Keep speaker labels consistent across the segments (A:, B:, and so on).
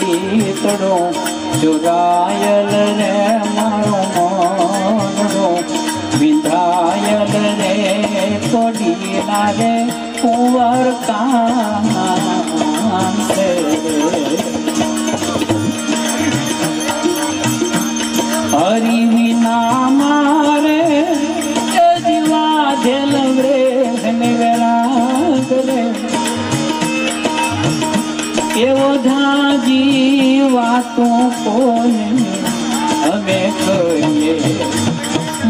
A: ચિતડો ચોરાયલ રે મારો મનડો વિંધાયલ રે કોડી લાગે કુંવર કાંસે. હરી વિના મારે જીવા ધેલ રે, ધન ગરા એવો ધન વાતો કોને અમે કહીએ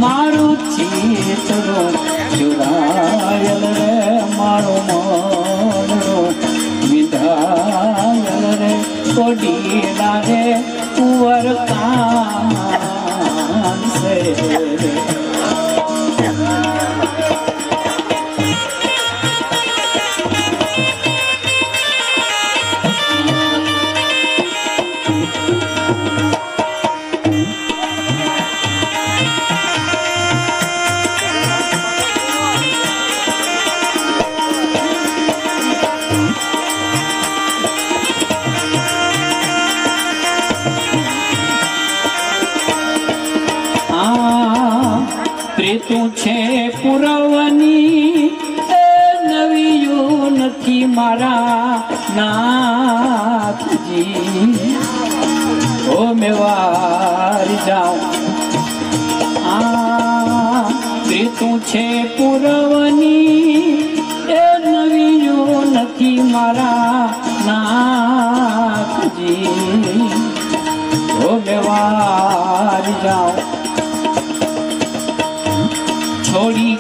A: મારું ચિતરું ચુરાયલ રે, મારું મનરું વિધાયલ રે. કોડીના રે કુંવર કાન પ્રેતું છે પુરવની, એ નવીયું નથી મારા નાથજી. ઓ મેવાર જાઉં. આ પ્રેતું છે પુરવની, એ નવીયું નથી મારા નાથજી. ઓ મેવાર જાઉં.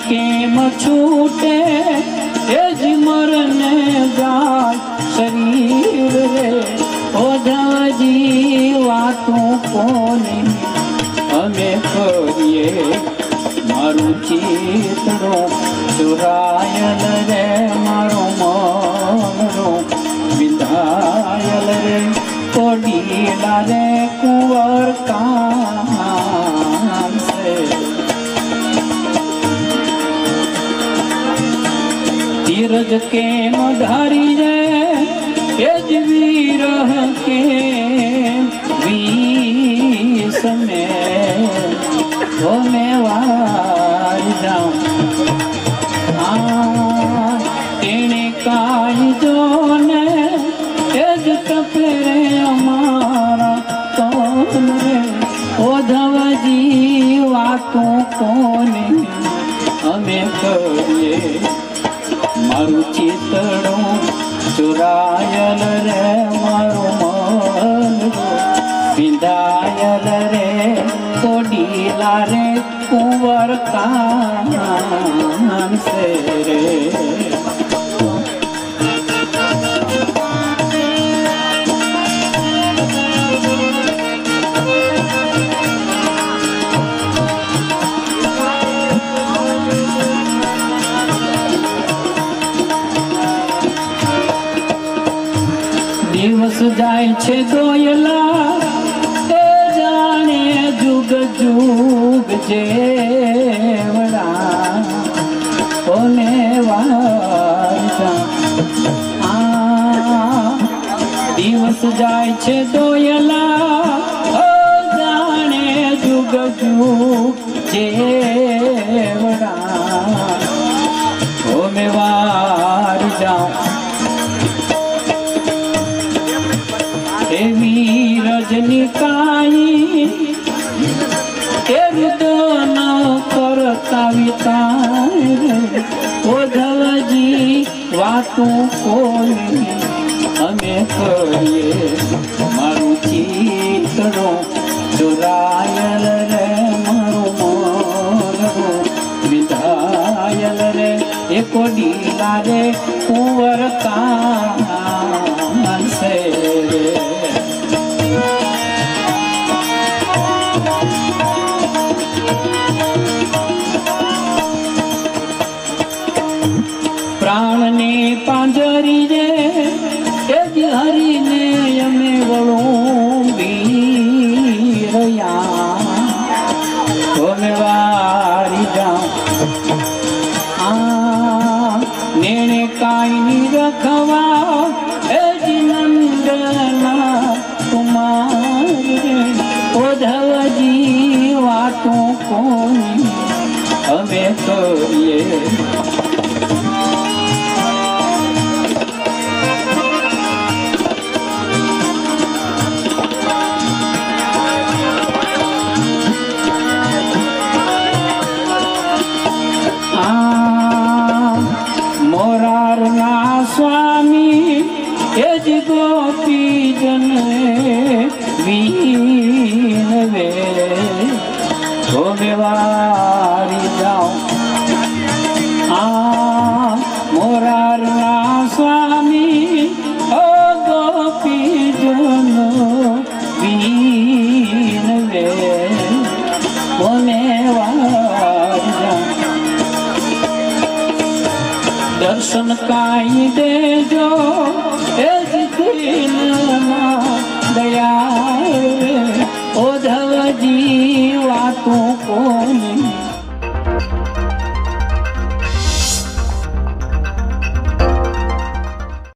A: કેમ છૂટે, એ જ મરને ગાય શરીર રે. ઓધાજી વાતું કોને અમે કરીએ? મારું ચિત્રો સુરાયલ રે, મારો મનરો વિધાયલ રે. કોડીલા રે ધીરજ કેમ ધારી રે એ જ વીર કે વિસમે ઓ મે વાર જાઉં આ તેણે કાઈ જો ને એ જ તપે અમારા રે ઓધવજી વાતું કોને અમે કરીએ મારું ચિતડું ચોરાયલ રે મારું મન વિંધાયલ રે કોડીલા રે કુંવર કાન જાય છે દોયલા એ જાણે જુગ જુગ જેવડા. કોને વારસા આ દિવસ જાય છે દોયલા જાણે જુગ જુગ જેવડા. એવી રજનીકાઈ એ રુદન કરતા વિતાય ઓધવજી વાતું કોઈ અમે કરીએ. મારું ચિત્રો ચોરાયલ રે, મારું મન વિધાયલ રે. એ કોડી લારે કુંવર તમે વારી જાઉં. આ નેણે કાંઈ રખવા એ નંદના કુમાર રે ઓધવજી વાતો કોની? અમે કરીએ Bonsoir. દર્શન કાઈ દેજો